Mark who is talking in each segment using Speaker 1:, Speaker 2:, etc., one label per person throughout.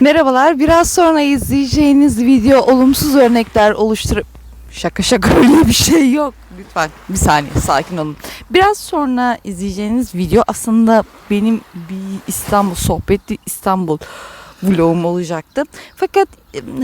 Speaker 1: Merhabalar. Biraz sonra izleyeceğiniz video olumsuz örnekler oluşturup Şaka şaka öyle bir şey yok. Lütfen bir saniye sakin olun. Biraz sonra izleyeceğiniz video aslında benim bir İstanbul sohbeti İstanbul vlogum olacaktı. Fakat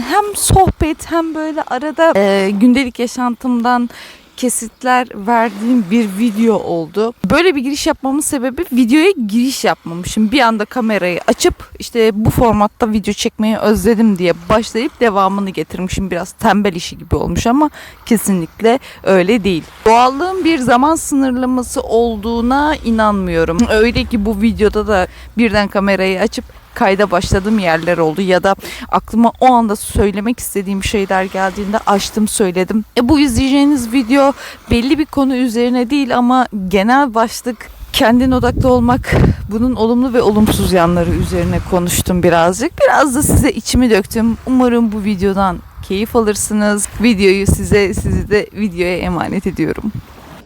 Speaker 1: hem sohbet hem böyle arada e, gündelik yaşantımdan kesitler verdiğim bir video oldu. Böyle bir giriş yapmamın sebebi videoya giriş yapmamışım. Bir anda kamerayı açıp işte bu formatta video çekmeyi özledim diye başlayıp devamını getirmişim. Biraz tembel işi gibi olmuş ama kesinlikle öyle değil. Doğallığın bir zaman sınırlaması olduğuna inanmıyorum. Öyle ki bu videoda da birden kamerayı açıp kayda başladığım yerler oldu ya da aklıma o anda söylemek istediğim şeyler geldiğinde açtım söyledim. E bu izleyeceğiniz video belli bir konu üzerine değil ama genel başlık kendin odaklı olmak bunun olumlu ve olumsuz yanları üzerine konuştum birazcık. Biraz da size içimi döktüm. Umarım bu videodan keyif alırsınız. Videoyu size sizi de videoya emanet ediyorum.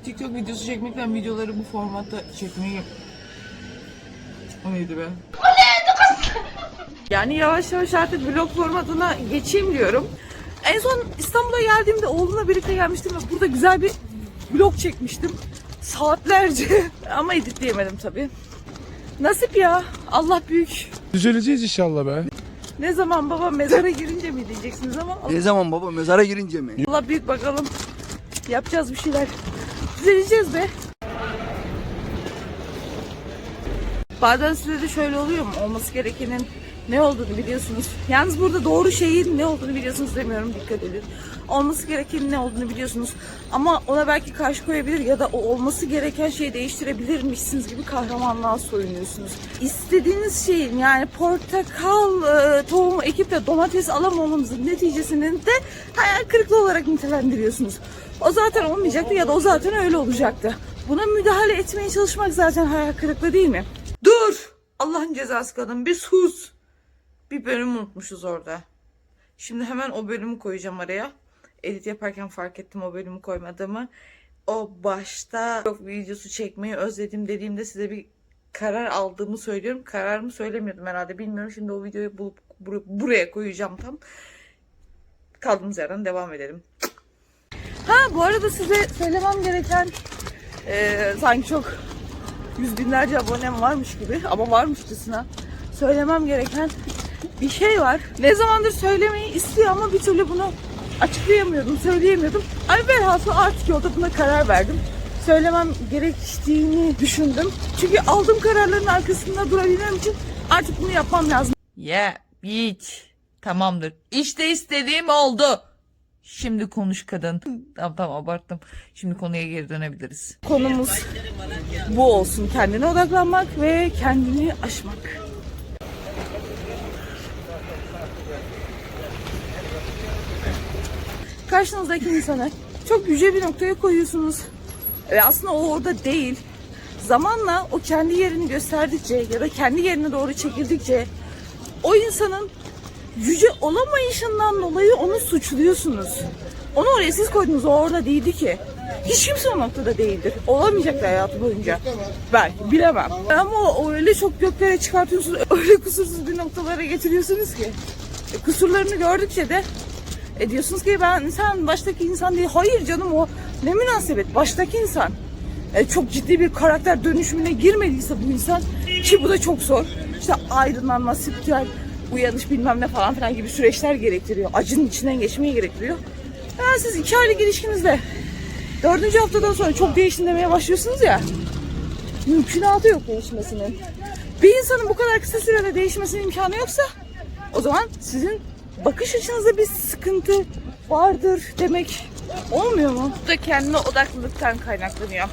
Speaker 2: TikTok videosu çekmekten videoları bu formatta çekmeyi... O neydi be?
Speaker 1: Yani yavaş yavaş artık vlog formatına geçeyim diyorum. En son İstanbul'a geldiğimde oğlumla birlikte gelmiştim ve burada güzel bir vlog çekmiştim. Saatlerce. Ama editleyemedim tabii. Nasip ya. Allah büyük.
Speaker 3: Düzeleceğiz inşallah be.
Speaker 1: Ne zaman baba mezara girince mi diyeceksiniz ama
Speaker 4: Ne zaman baba mezara girince mi?
Speaker 1: Allah büyük bakalım. Yapacağız bir şeyler. Düzeleceğiz be. Bazen size de şöyle oluyor mu? Olması gerekenin ne olduğunu biliyorsunuz. Yalnız burada doğru şeyin ne olduğunu biliyorsunuz demiyorum. Dikkat edin. Olması gerekenin ne olduğunu biliyorsunuz. Ama ona belki karşı koyabilir ya da o olması gereken şeyi değiştirebilirmişsiniz gibi kahramanlığa soyunuyorsunuz. İstediğiniz şeyin yani portakal e, tohumu ekip de domates alamamanızın neticesinin de hayal kırıklığı olarak nitelendiriyorsunuz. O zaten olmayacaktı ya da o zaten öyle olacaktı. Buna müdahale etmeye çalışmak zaten hayal kırıklığı değil mi? Dur! Allah'ın cezası kadın bir sus. Bir bölüm unutmuşuz orada. Şimdi hemen o bölümü koyacağım araya. Edit yaparken fark ettim o bölümü koymadığımı. O başta yok videosu çekmeyi özledim dediğimde size bir karar aldığımı söylüyorum. Kararımı söylemiyordum herhalde bilmiyorum. Şimdi o videoyu bulup bur- buraya koyacağım tam. Kaldığımız yerden devam edelim. Ha bu arada size söylemem gereken eee, sanki çok yüz binlerce abonem varmış gibi ama varmışçasına söylemem gereken bir şey var. Ne zamandır söylemeyi istiyor ama bir türlü bunu açıklayamıyordum, söyleyemiyordum. Ay velhasıl artık yolda buna karar verdim. Söylemem gerektiğini düşündüm. Çünkü aldığım kararların arkasında durabilmem için artık bunu yapmam lazım.
Speaker 2: Ya hiç. Tamamdır. İşte istediğim oldu. Şimdi konuş kadın. Tamam tamam abarttım. Şimdi konuya geri dönebiliriz.
Speaker 1: Konumuz bu olsun. Kendine odaklanmak ve kendini aşmak. Karşınızdaki insanı çok yüce bir noktaya koyuyorsunuz. Ve aslında o orada değil. Zamanla o kendi yerini gösterdikçe ya da kendi yerine doğru çekildikçe o insanın yüce olamayışından dolayı onu suçluyorsunuz. Onu oraya siz koydunuz, o orada değildi ki. Hiç kimse o noktada değildir. Olamayacak da hayatı boyunca. Belki, bilemem. Ama o öyle çok göklere çıkartıyorsunuz, öyle kusursuz bir noktalara getiriyorsunuz ki. E, kusurlarını gördükçe de e diyorsunuz ki ben sen baştaki insan değil. Hayır canım o ne münasebet baştaki insan. E, çok ciddi bir karakter dönüşümüne girmediyse bu insan ki bu da çok zor. İşte aydınlanma, spiritüel uyanış bilmem ne falan filan gibi süreçler gerektiriyor. Acının içinden geçmeyi gerektiriyor. Yani siz iki aylık ilişkinizde dördüncü haftadan sonra çok değiştin demeye başlıyorsunuz ya. Mümkünatı yok değişmesinin. Bir insanın bu kadar kısa sürede değişmesinin imkanı yoksa o zaman sizin bakış açınızda bir sıkıntı vardır demek olmuyor mu? Bu da kendine odaklılıktan kaynaklanıyor.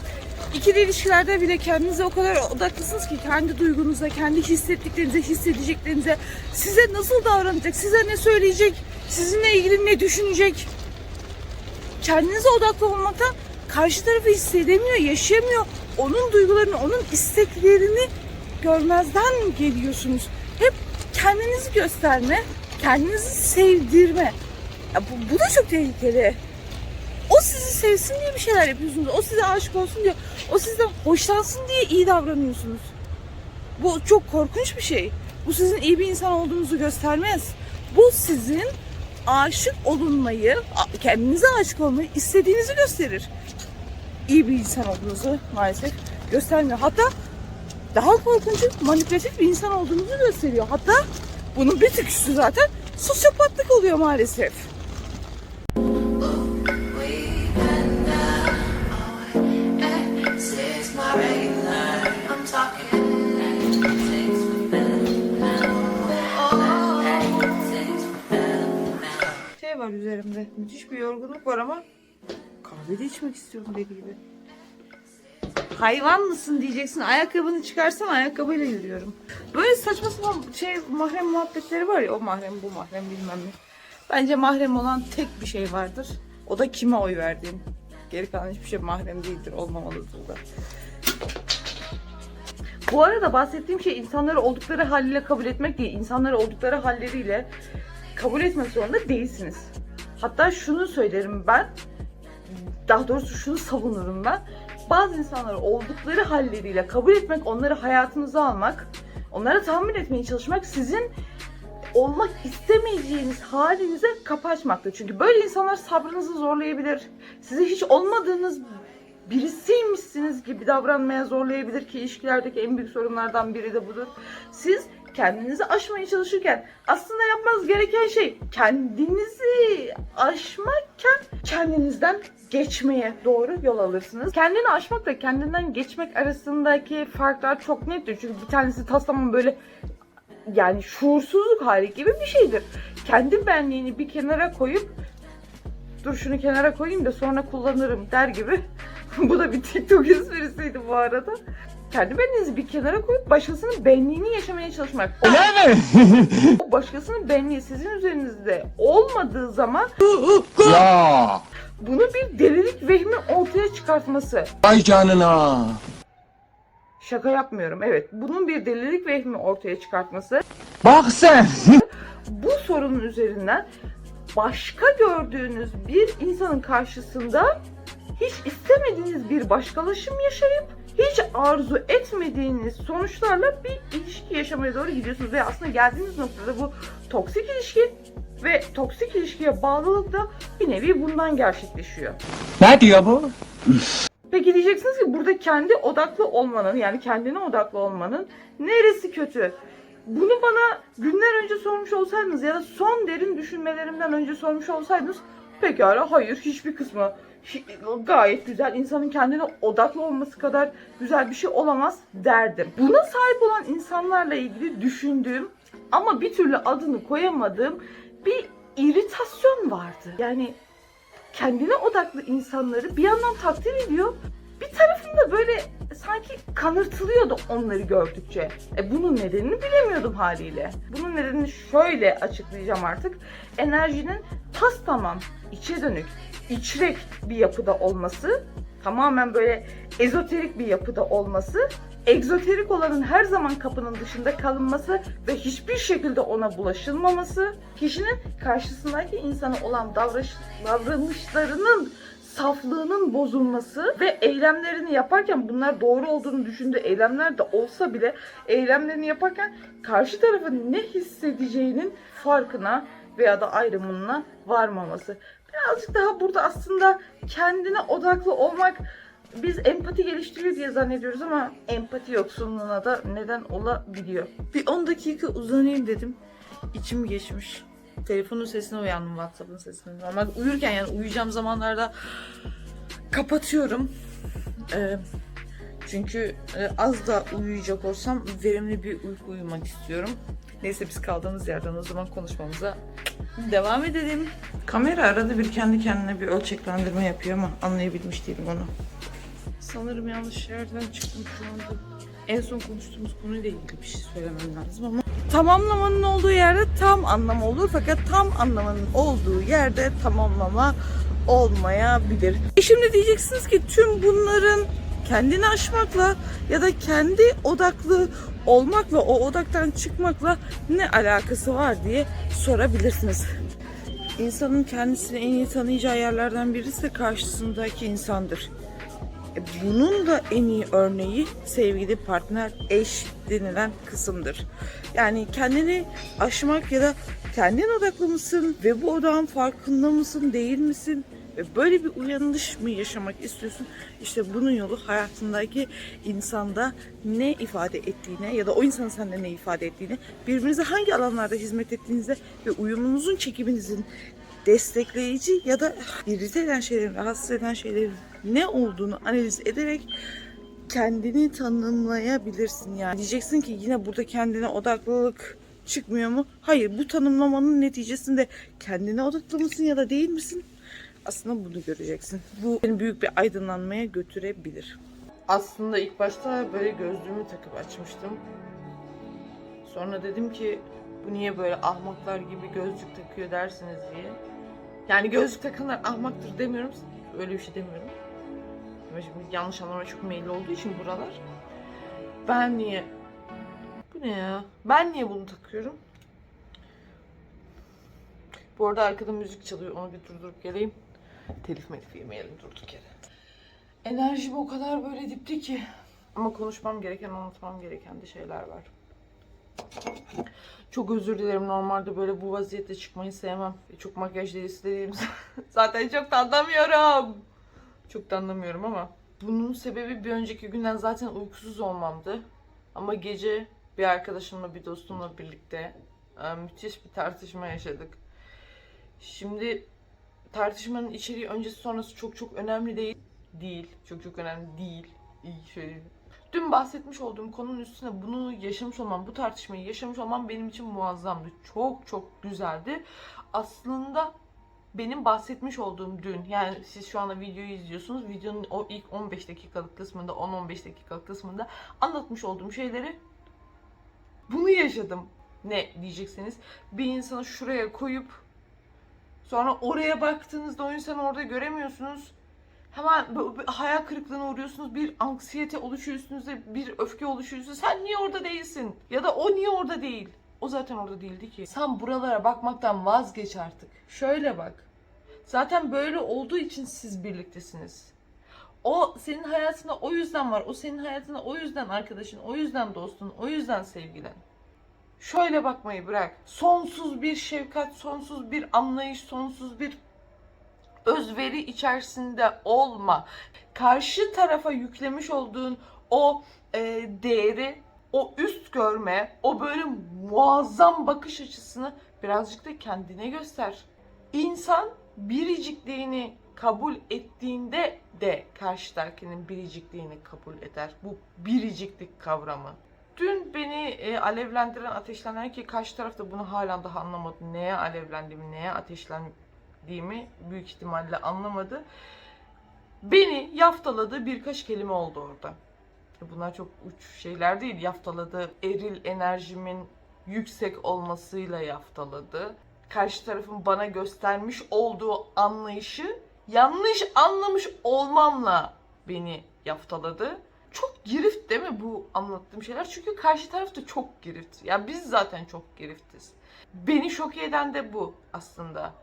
Speaker 1: İkili ilişkilerde bile kendinize o kadar odaklısınız ki kendi duygunuza, kendi hissettiklerinize, hissedeceklerinize, size nasıl davranacak, size ne söyleyecek, sizinle ilgili ne düşünecek. Kendinize odaklı olmaktan karşı tarafı hissedemiyor, yaşayamıyor. Onun duygularını, onun isteklerini görmezden geliyorsunuz. Hep kendinizi gösterme, kendinizi sevdirme. Ya bu, bu da çok tehlikeli. O sizi sevsin diye bir şeyler yapıyorsunuz. O size aşık olsun diye, o sizden hoşlansın diye iyi davranıyorsunuz. Bu çok korkunç bir şey. Bu sizin iyi bir insan olduğunuzu göstermez. Bu sizin aşık olunmayı, kendinize aşık olmayı istediğinizi gösterir. İyi bir insan olduğunuzu maalesef göstermiyor. Hatta daha korkuncu manipülatif bir insan olduğunuzu gösteriyor. Hatta bunun bir tık üstü zaten sosyopatlık oluyor maalesef. Şey var üzerimde. Müthiş bir yorgunluk var ama kahve de içmek istiyorum deli gibi. Hayvan mısın diyeceksin. Ayakkabını çıkarsan ayakkabıyla yürüyorum. Böyle saçma sapan şey mahrem muhabbetleri var ya o mahrem bu mahrem bilmem ne. Bence mahrem olan tek bir şey vardır. O da kime oy verdiğin. Geri kalan hiçbir şey mahrem değildir, olmamalıdır da. Bu arada bahsettiğim şey insanları oldukları haliyle kabul etmek değil. İnsanları oldukları halleriyle kabul etmek zorunda değilsiniz. Hatta şunu söylerim ben. Daha doğrusu şunu savunurum ben. Bazı insanları oldukları halleriyle kabul etmek, onları hayatınıza almak, onlara tahammül etmeye çalışmak sizin olmak istemeyeceğiniz halinize kapı açmaktır. Çünkü böyle insanlar sabrınızı zorlayabilir. Sizi hiç olmadığınız birisiymişsiniz gibi davranmaya zorlayabilir ki ilişkilerdeki en büyük sorunlardan biri de budur. Siz kendinizi aşmaya çalışırken aslında yapmanız gereken şey kendinizi aşmakken kendinizden geçmeye doğru yol alırsınız. Kendini aşmakla kendinden geçmek arasındaki farklar çok nettir. Çünkü bir tanesi taslaman böyle yani şuursuzluk hali gibi bir şeydir. Kendi benliğini bir kenara koyup dur şunu kenara koyayım da sonra kullanırım der gibi. bu da bir TikTok esprisiydi bu arada. Kendi benliğinizi bir kenara koyup başkasının benliğini yaşamaya çalışmak. O başkasının benliği sizin üzerinizde olmadığı zaman
Speaker 5: Ya
Speaker 1: bunu bir delilik vehmi ortaya çıkartması.
Speaker 5: vay canına.
Speaker 1: Şaka yapmıyorum evet. Bunun bir delilik vehmi ortaya çıkartması.
Speaker 5: Bak sen.
Speaker 1: bu sorunun üzerinden başka gördüğünüz bir insanın karşısında hiç istemediğiniz bir başkalaşım yaşayıp hiç arzu etmediğiniz sonuçlarla bir ilişki yaşamaya doğru gidiyorsunuz ve aslında geldiğiniz noktada bu toksik ilişki ve toksik ilişkiye bağlılık da bir nevi bundan gerçekleşiyor.
Speaker 5: Ne diyor bu?
Speaker 1: Peki diyeceksiniz ki burada kendi odaklı olmanın yani kendine odaklı olmanın neresi kötü? Bunu bana günler önce sormuş olsaydınız ya da son derin düşünmelerimden önce sormuş olsaydınız pekala hayır hiçbir kısmı gayet güzel insanın kendine odaklı olması kadar güzel bir şey olamaz derdim. Buna sahip olan insanlarla ilgili düşündüğüm ama bir türlü adını koyamadığım bir iritasyon vardı. Yani kendine odaklı insanları bir yandan takdir ediyor. Bir tarafında böyle sanki kanırtılıyordu onları gördükçe. E bunun nedenini bilemiyordum haliyle. Bunun nedenini şöyle açıklayacağım artık. Enerjinin tas tamam içe dönük, içrek bir yapıda olması, tamamen böyle ezoterik bir yapıda olması, egzoterik olanın her zaman kapının dışında kalınması ve hiçbir şekilde ona bulaşılmaması, kişinin karşısındaki insana olan davranış, davranışlarının saflığının bozulması ve eylemlerini yaparken bunlar doğru olduğunu düşündüğü eylemler de olsa bile eylemlerini yaparken karşı tarafın ne hissedeceğinin farkına veya da ayrımına varmaması. Birazcık daha burada aslında kendine odaklı olmak biz empati geliştiriyor diye zannediyoruz ama empati yoksunluğuna da neden olabiliyor. Bir 10 dakika uzanayım dedim. İçim geçmiş. Telefonun sesine uyandım WhatsApp'ın sesine. Normal uyurken yani uyuyacağım zamanlarda kapatıyorum. Ee, çünkü e, az da uyuyacak olsam verimli bir uyku uyumak istiyorum. Neyse biz kaldığımız yerden o zaman konuşmamıza devam edelim. Kamera arada bir kendi kendine bir ölçeklendirme yapıyor ama anlayabilmiş değilim onu. Sanırım yanlış yerden çıktım şu anda. En son konuştuğumuz konuyla ilgili bir şey söylemem lazım ama tamamlamanın olduğu yerde tam anlam olur fakat tam anlamanın olduğu yerde tamamlama olmayabilir. E şimdi diyeceksiniz ki tüm bunların kendini aşmakla ya da kendi odaklı olmak ve o odaktan çıkmakla ne alakası var diye sorabilirsiniz. İnsanın kendisini en iyi tanıyacağı yerlerden birisi de karşısındaki insandır. E, bunun da en iyi örneği sevgili partner, eş denilen kısımdır. Yani kendini aşmak ya da kendin odaklı mısın ve bu odağın farkında mısın, değil misin? Ve böyle bir uyanış mı yaşamak istiyorsun? İşte bunun yolu hayatındaki insanda ne ifade ettiğine ya da o insanın sende ne ifade ettiğine, birbirinize hangi alanlarda hizmet ettiğinize ve uyumunuzun çekiminizin destekleyici ya da irite eden şeylerin, rahatsız eden şeylerin ne olduğunu analiz ederek kendini tanımlayabilirsin yani. Diyeceksin ki yine burada kendine odaklılık çıkmıyor mu? Hayır bu tanımlamanın neticesinde kendine odaklı mısın ya da değil misin? Aslında bunu göreceksin. Bu beni büyük bir aydınlanmaya götürebilir. Aslında ilk başta böyle gözlüğümü takıp açmıştım. Sonra dedim ki bu niye böyle ahmaklar gibi gözlük takıyor dersiniz diye. Yani gözlük takanlar ahmaktır demiyorum. Öyle bir şey demiyorum. Ama şimdi yanlış anlamaya çok meyilli olduğu için buralar. Ben niye... Bu ne ya? Ben niye bunu takıyorum? Bu arada arkada müzik çalıyor. Onu bir durdurup geleyim. Telif melif yemeyelim durduk yere. Enerjim o kadar böyle dipti ki. Ama konuşmam gereken, anlatmam gereken de şeyler var. Çok özür dilerim. Normalde böyle bu vaziyette çıkmayı sevmem. Çok makyaj delisi de değilim. Zaten çok da anlamıyorum. Çok da anlamıyorum ama. Bunun sebebi bir önceki günden zaten uykusuz olmamdı. Ama gece bir arkadaşımla, bir dostumla birlikte e, müthiş bir tartışma yaşadık. Şimdi tartışmanın içeriği öncesi sonrası çok çok önemli değil. Değil. Çok çok önemli değil. İyi şöyle. Dün bahsetmiş olduğum konunun üstüne bunu yaşamış olmam, bu tartışmayı yaşamış olmam benim için muazzamdı. Çok çok güzeldi. Aslında benim bahsetmiş olduğum dün, yani siz şu anda videoyu izliyorsunuz. Videonun o ilk 15 dakikalık kısmında, 10-15 dakikalık kısmında anlatmış olduğum şeyleri bunu yaşadım. Ne diyeceksiniz? Bir insanı şuraya koyup sonra oraya baktığınızda o insanı orada göremiyorsunuz. Hemen hayal kırıklığına uğruyorsunuz. Bir anksiyete oluşuyor üstünüzde, bir öfke oluşuyor üstünüzde. Sen niye orada değilsin? Ya da o niye orada değil? O zaten orada değildi ki. Sen buralara bakmaktan vazgeç artık. Şöyle bak. Zaten böyle olduğu için siz birliktesiniz. O senin hayatında o yüzden var. O senin hayatında o yüzden arkadaşın, o yüzden dostun, o yüzden sevgilen. Şöyle bakmayı bırak. Sonsuz bir şefkat, sonsuz bir anlayış, sonsuz bir özveri içerisinde olma. Karşı tarafa yüklemiş olduğun o e, değeri, o üst görme, o böyle muazzam bakış açısını birazcık da kendine göster. İnsan biricikliğini kabul ettiğinde de karşıdakinin biricikliğini kabul eder. Bu biriciklik kavramı. Dün beni e, alevlendiren, ateşlenen ki karşı taraf da bunu halen daha anlamadı. Neye alevlendiğimi, neye ateşlendiğimi büyük ihtimalle anlamadı. Beni yaftaladığı birkaç kelime oldu orada. Bunlar çok uç şeyler değil. Yaftaladı. Eril enerjimin yüksek olmasıyla yaftaladı. Karşı tarafın bana göstermiş olduğu anlayışı yanlış anlamış olmamla beni yaftaladı. Çok girift değil mi bu anlattığım şeyler? Çünkü karşı taraf da çok girift. Ya biz zaten çok giriftiz. Beni şok eden de bu aslında.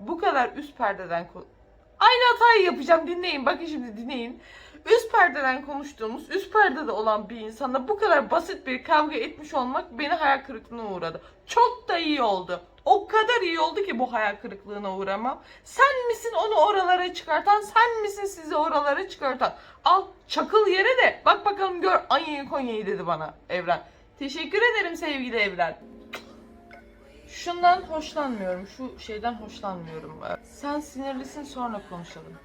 Speaker 1: Bu kadar üst perdeden Aynı hatayı yapacağım dinleyin. Bakın şimdi dinleyin. Üst perdeden konuştuğumuz, üst perdede olan bir insanla bu kadar basit bir kavga etmiş olmak beni hayal kırıklığına uğradı. Çok da iyi oldu. O kadar iyi oldu ki bu hayal kırıklığına uğramam. Sen misin onu oralara çıkartan? Sen misin sizi oralara çıkartan? Al çakıl yere de bak bakalım gör Anya'yı Konya'yı dedi bana Evren. Teşekkür ederim sevgili Evren. Şundan hoşlanmıyorum. Şu şeyden hoşlanmıyorum. Sen sinirlisin sonra konuşalım.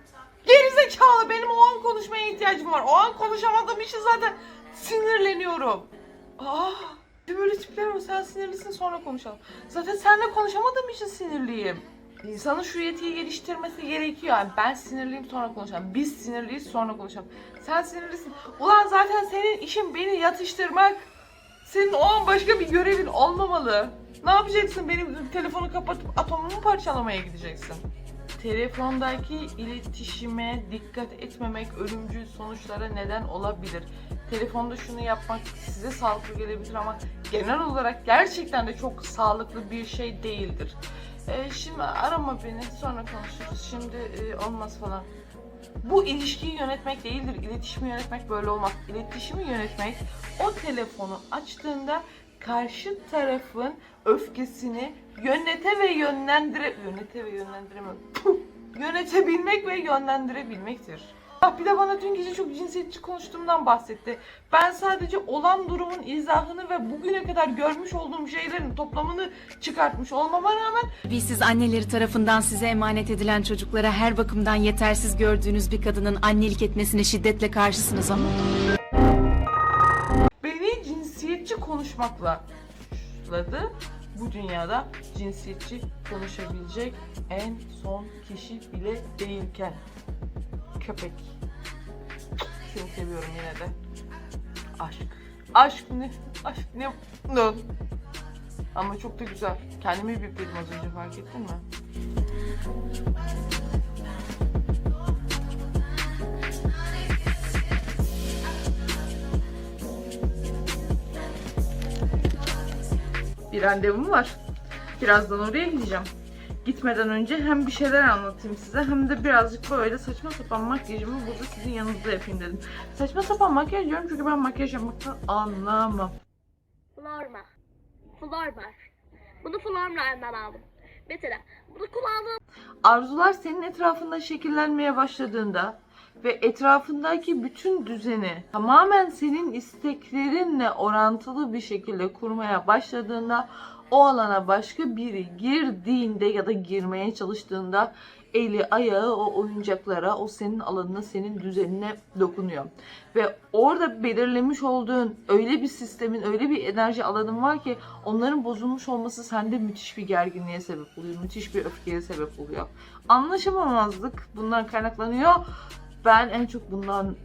Speaker 1: Gerizekalı benim o an konuşmaya ihtiyacım var. O an konuşamadığım için zaten sinirleniyorum. Aa, bir böyle tipler var. Sen sinirlisin sonra konuşalım. Zaten seninle konuşamadığım için sinirliyim. İnsanın şu yetiyi geliştirmesi gerekiyor. Yani ben sinirliyim sonra konuşalım. Biz sinirliyiz sonra konuşalım. Sen sinirlisin. Ulan zaten senin işin beni yatıştırmak. Senin o an başka bir görevin olmamalı. Ne yapacaksın? Benim telefonu kapatıp atomumu parçalamaya gideceksin. Telefondaki iletişime dikkat etmemek ölümcül sonuçlara neden olabilir. Telefonda şunu yapmak size sağlıklı gelebilir ama genel olarak gerçekten de çok sağlıklı bir şey değildir. Ee, şimdi arama beni sonra konuşuruz. Şimdi e, olmaz falan. Bu ilişkiyi yönetmek değildir. İletişimi yönetmek böyle olmaz. İletişimi yönetmek o telefonu açtığında karşı tarafın öfkesini yönete ve yönlendire yönete ve yönlendiremem. Yönetebilmek ve yönlendirebilmektir. Bak bir de bana dün gece çok cinsiyetçi konuştuğumdan bahsetti. Ben sadece olan durumun izahını ve bugüne kadar görmüş olduğum şeylerin toplamını çıkartmış olmama rağmen
Speaker 6: Tabii siz anneleri tarafından size emanet edilen çocuklara her bakımdan yetersiz gördüğünüz bir kadının annelik etmesine şiddetle karşısınız ama.
Speaker 1: Konuşmakla suçladı. Bu dünyada cinsiyetçi konuşabilecek en son kişi bile değilken. Köpek. Seni seviyorum yine de. Aşk. Aşk ne? Aşk ne? Ne? Ama çok da güzel. Kendimi bipledim az önce fark ettin mi? Bir randevum var. Birazdan oraya gideceğim. Gitmeden önce hem bir şeyler anlatayım size hem de birazcık böyle saçma sapan makyajımı burada sizin yanınızda yapayım dedim. Saçma sapan makyaj diyorum çünkü ben makyaj yapmaktan anlamam.
Speaker 7: Florma. Florma. Bunu Florma'dan aldım. Mesela bunu kullandığım
Speaker 1: Arzular senin etrafında şekillenmeye başladığında ve etrafındaki bütün düzeni tamamen senin isteklerinle orantılı bir şekilde kurmaya başladığında o alana başka biri girdiğinde ya da girmeye çalıştığında eli ayağı o oyuncaklara, o senin alanına, senin düzenine dokunuyor. Ve orada belirlemiş olduğun öyle bir sistemin, öyle bir enerji alanın var ki onların bozulmuş olması sende müthiş bir gerginliğe sebep oluyor. Müthiş bir öfkeye sebep oluyor. Anlaşamamazlık bundan kaynaklanıyor. Ben en çok bundan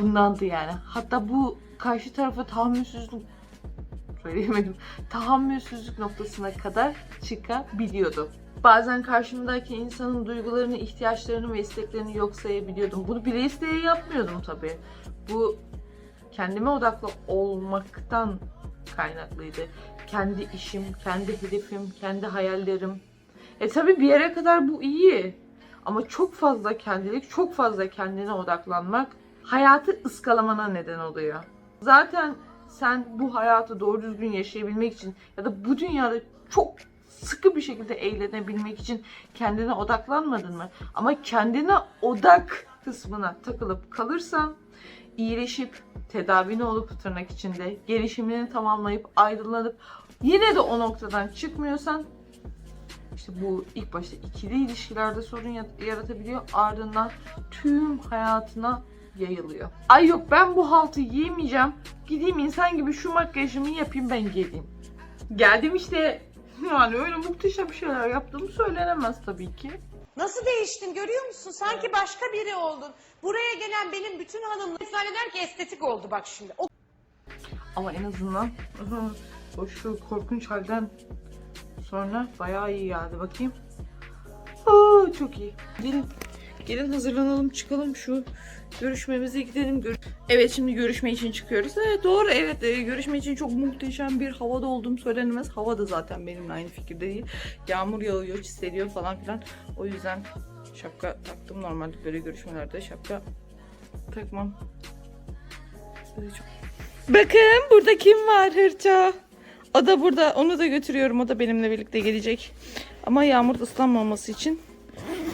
Speaker 1: bundandı yani. Hatta bu karşı tarafa tahammülsüzlük söyleyemedim. Tahammülsüzlük noktasına kadar çıkabiliyordu. Bazen karşımdaki insanın duygularını, ihtiyaçlarını ve isteklerini yok sayabiliyordum. Bunu bile isteye yapmıyordum tabii. Bu kendime odaklı olmaktan kaynaklıydı. Kendi işim, kendi hedefim, kendi hayallerim. E tabii bir yere kadar bu iyi. Ama çok fazla kendilik, çok fazla kendine odaklanmak hayatı ıskalamana neden oluyor. Zaten sen bu hayatı doğru düzgün yaşayabilmek için ya da bu dünyada çok sıkı bir şekilde eğlenebilmek için kendine odaklanmadın mı? Ama kendine odak kısmına takılıp kalırsan iyileşip tedavini olup tırnak içinde gelişimini tamamlayıp ayrılanıp yine de o noktadan çıkmıyorsan işte bu ilk başta ikili ilişkilerde sorun ya- yaratabiliyor. Ardından tüm hayatına yayılıyor. Ay yok ben bu haltı yiyemeyeceğim. Gideyim insan gibi şu makyajımı yapayım ben geleyim. Geldim işte. Yani öyle muhteşem şeyler yaptığımı söylenemez tabii ki.
Speaker 8: Nasıl değiştin görüyor musun? Sanki başka biri oldun. Buraya gelen benim bütün hanımlar zanneder ki estetik oldu bak şimdi. O
Speaker 1: Ama en azından o şu korkunç halden sonra bayağı iyi geldi. Bakayım. Aa, çok iyi. Gelin. Gelin hazırlanalım çıkalım şu görüşmemize gidelim. Gör- evet şimdi görüşme için çıkıyoruz. Evet doğru evet e, görüşme için çok muhteşem bir havada olduğum söylenemez. Hava da zaten benimle aynı fikirde değil. Yağmur yağıyor, hissediyor falan filan. O yüzden şapka taktım. Normalde böyle görüşmelerde şapka takmam. Bakın burada kim var hırça? O da burada. Onu da götürüyorum. O da benimle birlikte gelecek. Ama yağmur ıslanmaması için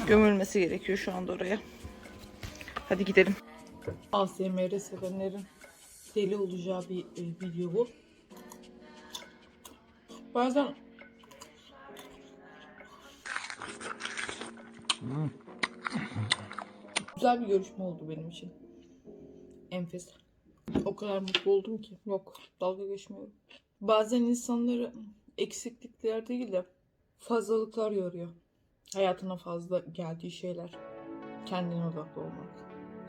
Speaker 1: gömülmesi gerekiyor şu anda oraya. Hadi gidelim. ASMR sevenlerin deli olacağı bir e, video bu. Bazen güzel bir görüşme oldu benim için. Enfes. O kadar mutlu oldum ki. Yok dalga geçmiyorum. Bazen insanları eksiklikler değil de fazlalıklar yoruyor. Hayatına fazla geldiği şeyler. Kendine odaklı olmak.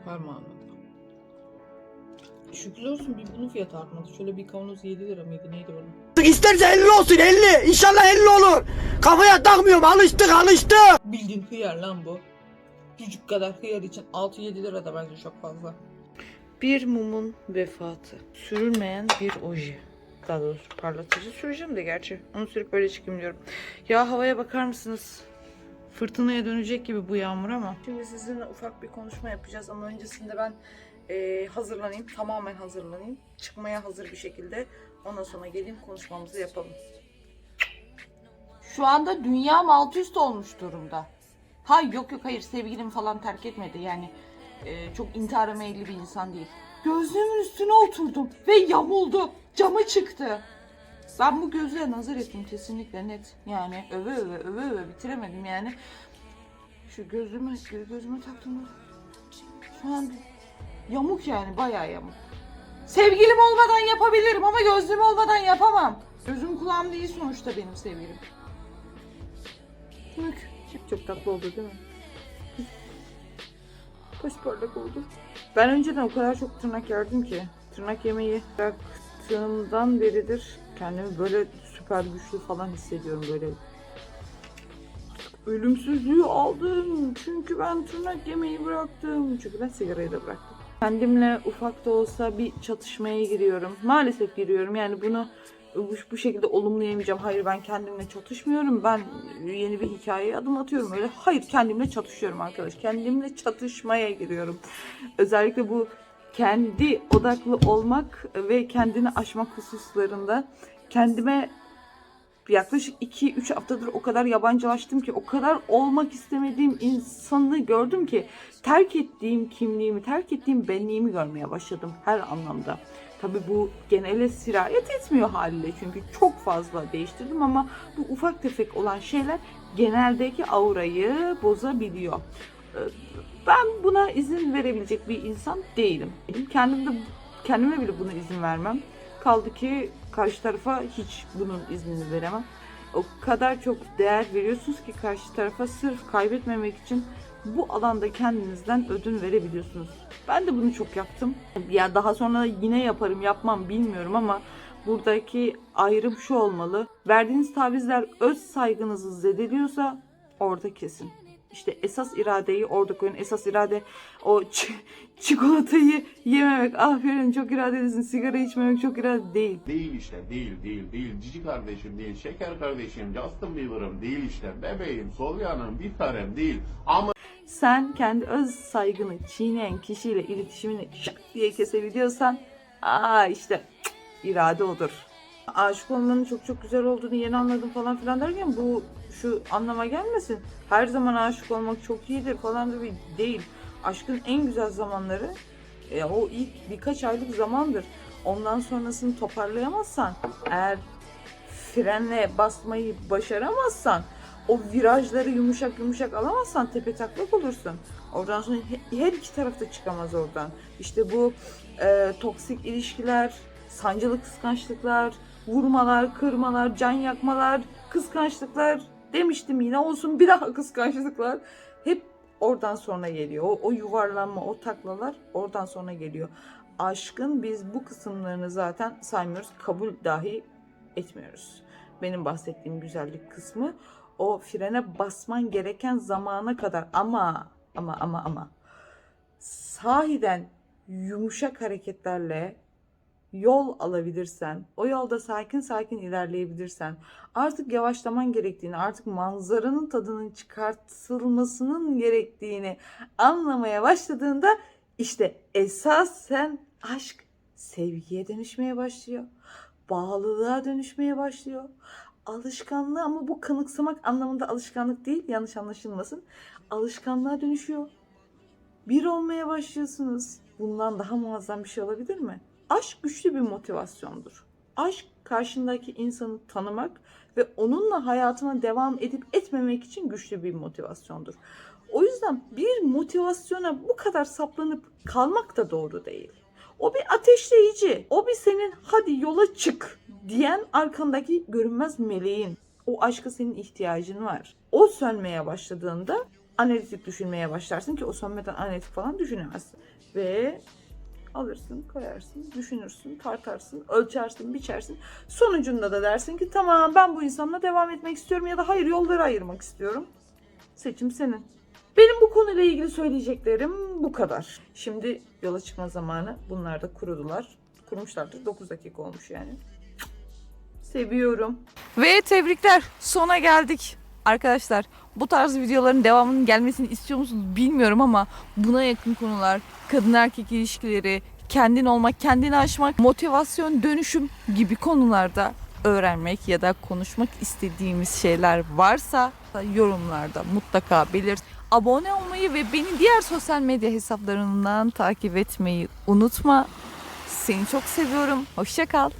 Speaker 1: Her manada. Şükürler olsun bir bunun fiyatı artmadı. Şöyle bir kavanoz 7 lira mıydı neydi bunun?
Speaker 9: İsterse 50 olsun 50. İnşallah 50 olur. Kafaya takmıyorum alıştık alıştık.
Speaker 1: Bildiğin hıyar lan bu. Küçük kadar hıyar için 6-7 lira da bence çok fazla. Bir mumun vefatı. Sürülmeyen bir oje. Daha doğrusu parlatıcı süreceğim de gerçi. Onu sürüp böyle çıkayım diyorum. Ya havaya bakar mısınız? Fırtınaya dönecek gibi bu yağmur ama.
Speaker 10: Şimdi sizinle ufak bir konuşma yapacağız ama öncesinde ben eee, hazırlanayım, tamamen hazırlanayım. Çıkmaya hazır bir şekilde. Ondan sonra geleyim konuşmamızı yapalım.
Speaker 1: Şu anda dünyam alt üst olmuş durumda. Ha yok yok hayır sevgilim falan terk etmedi yani e, çok intihara meyilli bir insan değil. Gözlüğümün üstüne oturdum ve yamuldu. Camı çıktı. Ben bu gözlüğe nazar ettim kesinlikle net. Yani öve öve öve öve bitiremedim yani. Şu gözlüğümü gözüme taktım. Şu an yamuk yani bayağı yamuk. Sevgilim olmadan yapabilirim ama gözlüğüm olmadan yapamam. Gözüm kulağım değil sonuçta benim sevgilim. Bak, çok, çok tatlı oldu değil mi? Parlak oldu. Ben önceden o kadar çok tırnak yerdim ki. Tırnak yemeyi bıraktığımdan beridir kendimi böyle süper güçlü falan hissediyorum böyle. Ölümsüzlüğü aldım. Çünkü ben tırnak yemeyi bıraktım. Çünkü ben sigarayı da bıraktım. Kendimle ufak da olsa bir çatışmaya giriyorum. Maalesef giriyorum. Yani bunu bu, bu şekilde olumlayamayacağım. Hayır ben kendimle çatışmıyorum. Ben yeni bir hikayeye adım atıyorum. Öyle hayır kendimle çatışıyorum arkadaş. Kendimle çatışmaya giriyorum. Özellikle bu kendi odaklı olmak ve kendini aşmak hususlarında kendime yaklaşık 2-3 haftadır o kadar yabancılaştım ki o kadar olmak istemediğim insanı gördüm ki terk ettiğim kimliğimi, terk ettiğim benliğimi görmeye başladım her anlamda. Tabii bu genele sirayet etmiyor haliyle çünkü çok fazla değiştirdim ama bu ufak tefek olan şeyler geneldeki aurayı bozabiliyor. Ee, Ben buna izin verebilecek bir insan değilim. Kendimde kendime bile buna izin vermem. Kaldı ki karşı tarafa hiç bunun iznini veremem. O kadar çok değer veriyorsunuz ki karşı tarafa sırf kaybetmemek için bu alanda kendinizden ödün verebiliyorsunuz. Ben de bunu çok yaptım. Ya daha sonra yine yaparım yapmam bilmiyorum ama buradaki ayrım şu olmalı. Verdiğiniz tavizler öz saygınızı zedeliyorsa orada kesin. İşte esas iradeyi orada koyun. Esas irade o çikolatayı yememek. Aferin çok iradelisin. Sigara içmemek çok irade değil.
Speaker 11: Değil işte değil değil değil cici kardeşim değil şeker kardeşim Justin Bieber'ım değil işte bebeğim sol yanım bir tarem değil ama
Speaker 1: Sen kendi öz saygını çiğneyen kişiyle iletişimini şak diye kesebiliyorsan aa işte irade odur. Aşık olmanın çok çok güzel olduğunu yeni anladım falan filan derken bu şu anlama gelmesin. Her zaman aşık olmak çok iyidir falan bir değil. Aşkın en güzel zamanları e, o ilk birkaç aylık zamandır. Ondan sonrasını toparlayamazsan eğer frenle basmayı başaramazsan o virajları yumuşak yumuşak alamazsan tepe taklak olursun. Oradan sonra he- her iki tarafta çıkamaz oradan. İşte bu e, toksik ilişkiler, sancılı kıskançlıklar, vurmalar, kırmalar, can yakmalar, kıskançlıklar demiştim yine olsun bir daha kıskançlıklar. Hep oradan sonra geliyor. O, o yuvarlanma, o taklalar oradan sonra geliyor. Aşkın biz bu kısımlarını zaten saymıyoruz. Kabul dahi etmiyoruz. Benim bahsettiğim güzellik kısmı o frene basman gereken zamana kadar ama ama ama ama sahiden yumuşak hareketlerle yol alabilirsen, o yolda sakin sakin ilerleyebilirsen, artık yavaşlaman gerektiğini, artık manzaranın tadının çıkartılmasının gerektiğini anlamaya başladığında işte esasen aşk sevgiye dönüşmeye başlıyor. Bağlılığa dönüşmeye başlıyor. Alışkanlığı ama bu kanıksamak anlamında alışkanlık değil, yanlış anlaşılmasın. Alışkanlığa dönüşüyor. Bir olmaya başlıyorsunuz. Bundan daha muazzam bir şey olabilir mi? Aşk güçlü bir motivasyondur. Aşk karşındaki insanı tanımak ve onunla hayatına devam edip etmemek için güçlü bir motivasyondur. O yüzden bir motivasyona bu kadar saplanıp kalmak da doğru değil. O bir ateşleyici. O bir senin hadi yola çık diyen arkandaki görünmez meleğin. O aşka senin ihtiyacın var. O sönmeye başladığında analitik düşünmeye başlarsın ki o sönmeden analitik falan düşünemezsin. Ve alırsın, koyarsın, düşünürsün, tartarsın, ölçersin, biçersin. Sonucunda da dersin ki tamam ben bu insanla devam etmek istiyorum ya da hayır yolları ayırmak istiyorum. Seçim senin. Benim bu konuyla ilgili söyleyeceklerim bu kadar. Şimdi yola çıkma zamanı. Bunlar da kurudular. Kurumuşlardır. 9 dakika olmuş yani. Seviyorum.
Speaker 10: Ve tebrikler. Sona geldik. Arkadaşlar
Speaker 1: Bu tarz videoların devamının gelmesini istiyor musunuz bilmiyorum ama buna yakın konular, kadın erkek ilişkileri, kendin olmak, kendini aşmak, motivasyon, dönüşüm gibi konularda öğrenmek ya da konuşmak istediğimiz şeyler varsa yorumlarda mutlaka belirt. Abone olmayı ve beni diğer sosyal medya hesaplarından takip etmeyi unutma. Seni çok seviyorum. Hoşça kal.